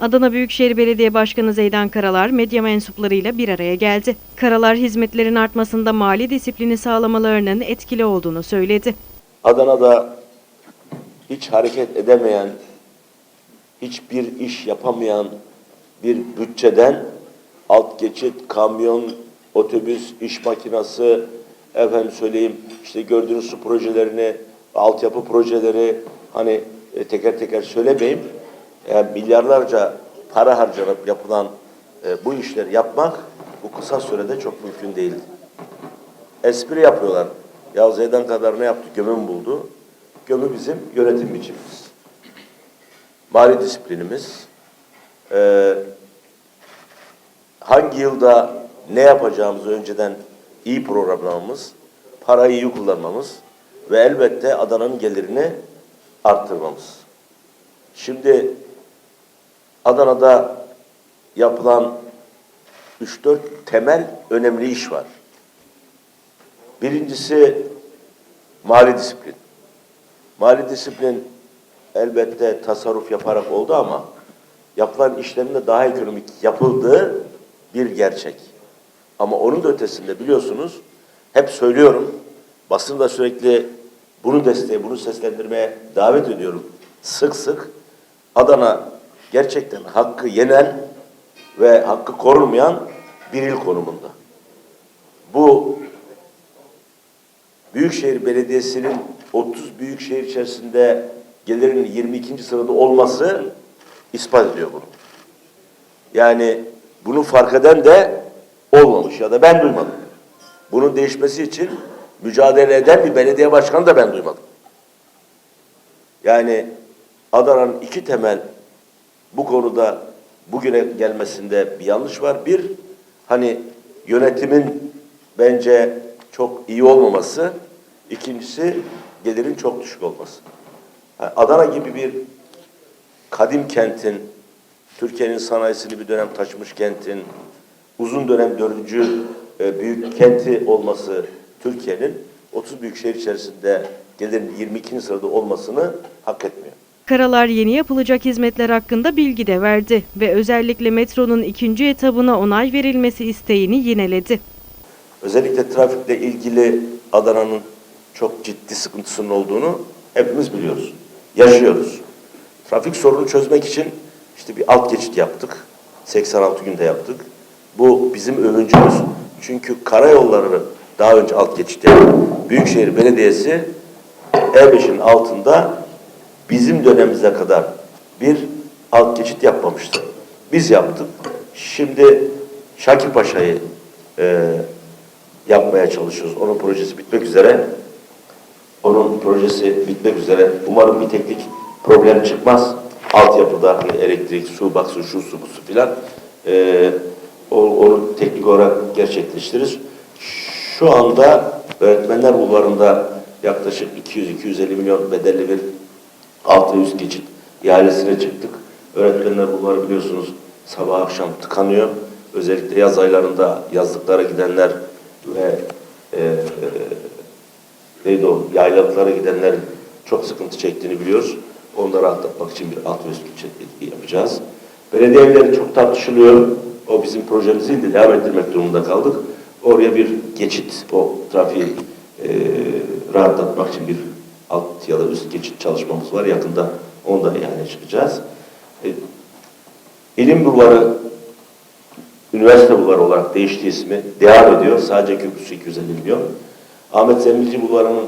Adana Büyükşehir Belediye Başkanı Zeydan Karalar medya mensuplarıyla bir araya geldi. Karalar hizmetlerin artmasında mali disiplini sağlamalarının etkili olduğunu söyledi. Adana'da hiç hareket edemeyen, hiçbir iş yapamayan bir bütçeden alt geçit, kamyon, otobüs, iş makinası, efendim söyleyeyim işte gördüğünüz su projelerini, altyapı projeleri hani e, teker teker söylemeyeyim. Yani milyarlarca para harcanıp yapılan e, bu işleri yapmak bu kısa sürede çok mümkün değildi. Espri yapıyorlar. Ya Zeydan kadar ne yaptı? Gömü mü buldu? Gömü bizim yönetim biçimimiz. Mali disiplinimiz. Ee, hangi yılda ne yapacağımızı önceden iyi programlamamız, parayı iyi kullanmamız ve elbette Adana'nın gelirini arttırmamız. Şimdi Adana'da yapılan 3-4 temel önemli iş var. Birincisi mali disiplin. Mali disiplin elbette tasarruf yaparak oldu ama yapılan işlerin de daha ekonomik yapıldığı bir gerçek. Ama onun da ötesinde biliyorsunuz hep söylüyorum basın da sürekli bunu desteğe, bunu seslendirmeye davet ediyorum. Sık sık Adana gerçekten hakkı yenen ve hakkı korunmayan bir il konumunda. Bu Büyükşehir Belediyesi'nin 30 büyükşehir içerisinde gelirinin 22. sırada olması ispat ediyor bunu. Yani bunu fark eden de olmamış ya da ben duymadım. Bunun değişmesi için mücadele eden bir belediye başkanı da ben duymadım. Yani Adana'nın iki temel bu konuda bugüne gelmesinde bir yanlış var. Bir, hani yönetimin bence çok iyi olmaması. İkincisi gelirin çok düşük olması. Yani Adana gibi bir kadim kentin, Türkiye'nin sanayisini bir dönem taşımış kentin, uzun dönem dördüncü e, büyük kenti olması Türkiye'nin 30 büyük şehir içerisinde gelirin 22. sırada olmasını hak etmiyor. Karalar yeni yapılacak hizmetler hakkında bilgi de verdi ve özellikle metronun ikinci etabına onay verilmesi isteğini yineledi. Özellikle trafikle ilgili Adana'nın çok ciddi sıkıntısının olduğunu hepimiz biliyoruz. Yaşıyoruz. Trafik sorunu çözmek için işte bir alt geçit yaptık. 86 günde yaptık. Bu bizim övüncümüz. Çünkü karayolları daha önce alt geçit yaptı. Büyükşehir Belediyesi E5'in altında bizim dönemimize kadar bir alt geçit yapmamıştı. Biz yaptık. Şimdi Şakir Paşa'yı e, yapmaya çalışıyoruz. Onun projesi bitmek üzere. Onun projesi bitmek üzere. Umarım bir teknik problem çıkmaz. Altyapıda hani elektrik, su baksı, şu su, bu su filan. O- onu teknik olarak gerçekleştiririz. Şu anda öğretmenler bulvarında yaklaşık 200-250 milyon bedelli bir alt ve üst geçit ihalesine çıktık. Öğretmenler bulvarı biliyorsunuz sabah akşam tıkanıyor. Özellikle yaz aylarında yazlıklara gidenler ve e, e, neydi o yaylalıklara gidenlerin çok sıkıntı çektiğini biliyoruz. Onları rahatlatmak için bir alt ve üst yapacağız. Belediye evleri çok tartışılıyor. O bizim projemiz değil de devam ettirmek durumunda kaldık. Oraya bir geçit, o trafiği e, rahatlatmak için bir alt ya da üst geçit çalışmamız var. Yakında onu da yani çıkacağız. E, İlim Bulvarı Üniversite Bulvarı olarak değişti ismi. Devam ediyor. Sadece köprüsü 250 milyon. Ahmet Zemilci Bulvarı'nın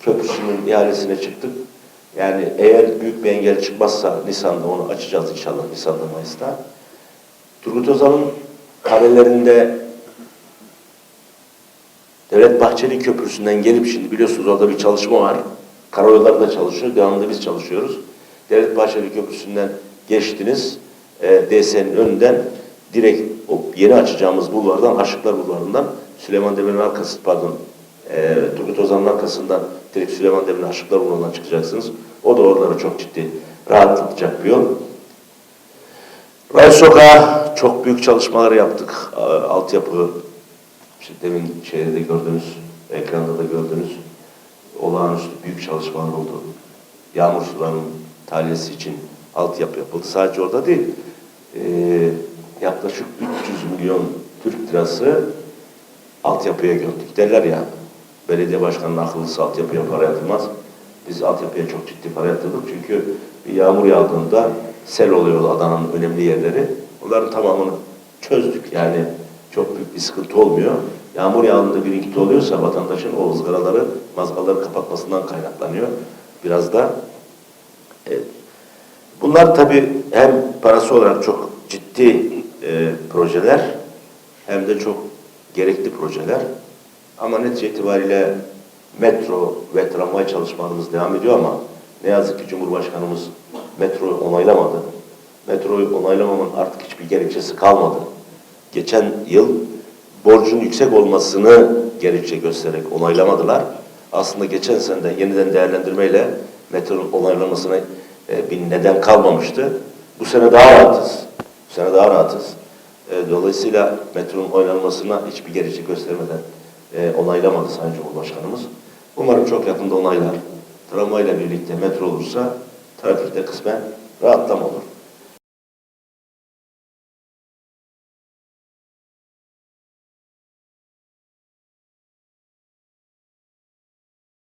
köprüsünün ihalesine çıktık. Yani eğer büyük bir engel çıkmazsa Nisan'da onu açacağız inşallah Nisan'da Mayıs'ta. Turgut Özal'ın karelerinde Devlet Bahçeli Köprüsü'nden gelip şimdi biliyorsunuz orada bir çalışma var. Karayolları da çalışıyor, devamında biz çalışıyoruz. Devlet Bahçeli Köprüsü'nden geçtiniz, e, DS'nin önünden direkt o yeni açacağımız bulvardan, Aşıklar Bulvarı'ndan Süleyman Demir'in arkası, pardon, e, Turgut Özal'ın arkasından direkt Süleyman Demir'in Aşıklar Bulvarı'ndan çıkacaksınız. O da oraları çok ciddi rahatlatacak bir yol. Ray Sokağı çok büyük çalışmalar yaptık. Altyapı, işte demin şeyde de gördünüz, ekranda da gördünüz. Olağanüstü büyük çalışmalar oldu. Yağmur sularının tahliyesi için altyapı yapıldı. Sadece orada değil. Ee, yaklaşık 300 milyon Türk lirası altyapıya gördük. Derler ya, belediye başkanının akıllısı altyapıya para yatırmaz. Biz altyapıya çok ciddi para yatırdık. Çünkü bir yağmur yağdığında sel oluyor Adana'nın önemli yerleri. Onların tamamını çözdük. Yani çok büyük bir sıkıntı olmuyor. Yağmur yağdığında birikinti oluyorsa vatandaşın o ızgaraları, mazgaları kapatmasından kaynaklanıyor. Biraz da Evet. Bunlar tabii hem parası olarak çok ciddi e, projeler hem de çok gerekli projeler. Ama netice itibariyle metro ve tramvay çalışmalarımız devam ediyor ama ne yazık ki Cumhurbaşkanımız metroyu onaylamadı. Metroyu onaylamamanın artık hiçbir gerekçesi kalmadı. Geçen yıl borcun yüksek olmasını gerekçe göstererek onaylamadılar. Aslında geçen senede yeniden değerlendirmeyle metronun onaylanmasına e, bir neden kalmamıştı. Bu sene daha rahatız. Bu sene daha rahatız. E, dolayısıyla metronun oynanmasına hiçbir gerekçe göstermeden e, onaylamadı Sayın Cumhurbaşkanımız. Umarım çok yakında onaylar. Tramvayla birlikte metro olursa trafikte kısmen rahatlama olur.